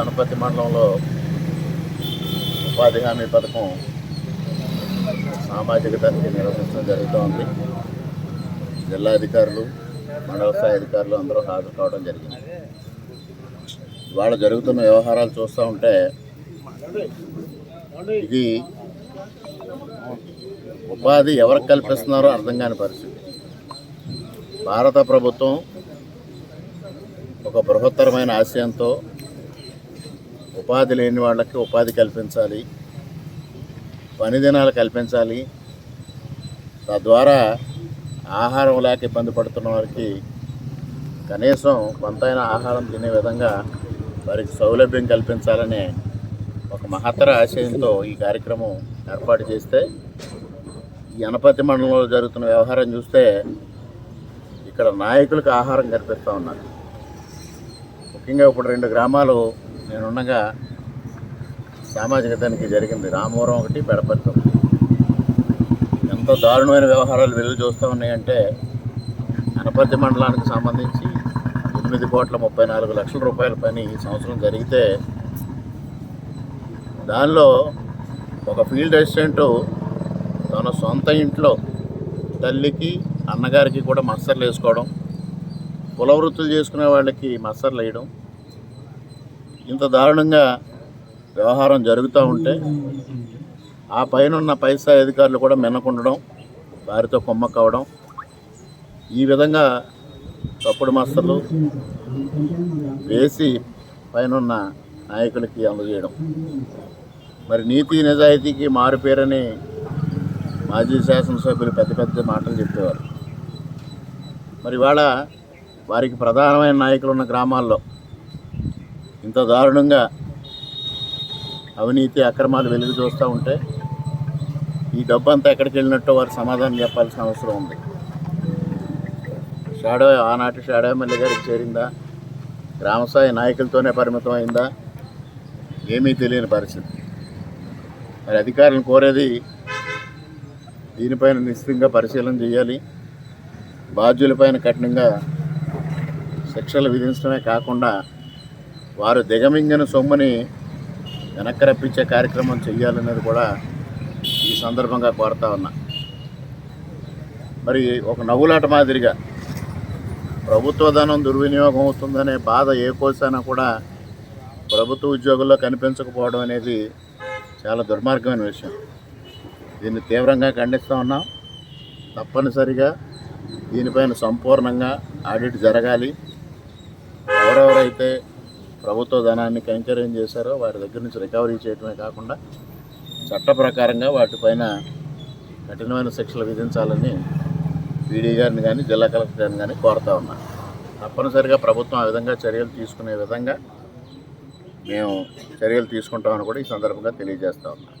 గణపతి మండలంలో ఉపాధి హామీ పథకం సామాజిక తనిఖీ నిర్వహించడం జరుగుతూ ఉంది జిల్లా అధికారులు మండల స్థాయి అధికారులు అందరూ హాజరు కావడం జరిగింది. ఇవాళ జరుగుతున్న వ్యవహారాలు చూస్తూ ఉంటే ఇది ఉపాధి ఎవరికి కల్పిస్తున్నారో అర్థం కాని పరిస్థితి. భారత ప్రభుత్వం ఒక బృహత్తరమైన ఆశయంతో ఉపాధి లేని వాళ్ళకి ఉపాధి కల్పించాలి పని దినాలు కల్పించాలి. తద్వారా ఆహారం లేక ఇబ్బంది పడుతున్న వారికి కనీసం కొంతైనా ఆహారం తినే విధంగా వారికి సౌలభ్యం కల్పించాలనే ఒక మహత్తర ఆశయంతో ఈ కార్యక్రమం ఏర్పాటు చేస్తే ఈ మండలంలో జరుగుతున్న వ్యవహారం చూస్తే ఇక్కడ నాయకులకు ఆహారం కల్పిస్తూ ఉన్నారు. ముఖ్యంగా ఇప్పుడు రెండు గ్రామాలు నేనుండగా సామాజిక తనిఖీ జరిగింది రామవరం ఒకటి పెడపర్తి ఒకటి. ఎంత దారుణమైన వ్యవహారాలు వెలుగు చూస్తూ ఉన్నాయంటే అనపర్తి మండలానికి సంబంధించి ఎనిమిది కోట్ల ముప్పై నాలుగు లక్షల రూపాయల పని ఈ సంవత్సరం జరిగితే దానిలో ఒక ఫీల్డ్ అసిస్టెంట్ తన సొంత ఇంట్లో తల్లికి అన్నగారికి కూడా మస్తర్లు వేసుకోవడం కుల వృత్తులు చేసుకునే వాళ్ళకి మస్తర్లు వేయడం ఇంత దారుణంగా వ్యవహారం జరుగుతూ ఉంటే ఆ పైన ఉన్న పైసా అధికారులు కూడా మెనకుండడం వారితో కొమ్మక్కవడం ఈ విధంగా తప్పుడు మస్తలు వేసి పైన నాయకులకి అందజేయడం. మరి నీతి నిజాయితీకి మారుపేరని మాజీ శాసనసభ్యులు పెద్ద పెద్ద మాటలు చెప్పేవారు. మరి ఇవాళ వారికి ప్రధానమైన నాయకులు ఉన్న గ్రామాల్లో ఇంత దారుణంగా అవినీతి అక్రమాలు వెలుగు చూస్తూ ఉంటే ఈ డబ్బు అంతా ఎక్కడికి వెళ్ళినట్టు వారు సమాధానం చెప్పాల్సిన అవసరం ఉంది. షాడో ఆనాటి షాడో ఎమ్మెల్యే గారికి చేరిందా? గ్రామస్థాయి నాయకులతోనే పరిమితం అయిందా? ఏమీ తెలియని పరిస్థితి. మరి అధికారులను కోరేది దీనిపైన నిశ్చితంగా పరిశీలన చేయాలి. బాధ్యులపైన కఠినంగా శిక్షలు విధించడమే కాకుండా వారు దిగమింగిన సొమ్ముని వెనక్కి రప్పించే కార్యక్రమం చేయాలనేది కూడా ఈ సందర్భంగా కోరుతా ఉన్నా. మరి ఒక నవ్వులాట మాదిరిగా ప్రభుత్వ ధనం దుర్వినియోగం అవుతుందనే బాధ ఏ కోసైనా కూడా ప్రభుత్వ ఉద్యోగుల్లో కనిపించకపోవడం అనేది చాలా దుర్మార్గమైన విషయం. దీన్ని తీవ్రంగా ఖండిస్తూ ఉన్నాం. తప్పనిసరిగా దీనిపైన సంపూర్ణంగా ఆడిట్ జరగాలి. ఎవరెవరైతే ప్రభుత్వ ధనాన్ని కైంకర్యం చేశారో వారి దగ్గర నుంచి రికవరీ చేయడమే కాకుండా చట్ట ప్రకారంగా వాటిపైన కఠినమైన శిక్షలు విధించాలని పీడీ గారిని కానీ జిల్లా కలెక్టర్ గారిని కానీ కోరుతా ఉన్నాను తప్పనిసరిగా ప్రభుత్వం ఆ విధంగా చర్యలు తీసుకునే విధంగా మేము చర్యలు తీసుకుంటామని కూడా ఈ సందర్భంగా తెలియజేస్తా ఉన్నాం.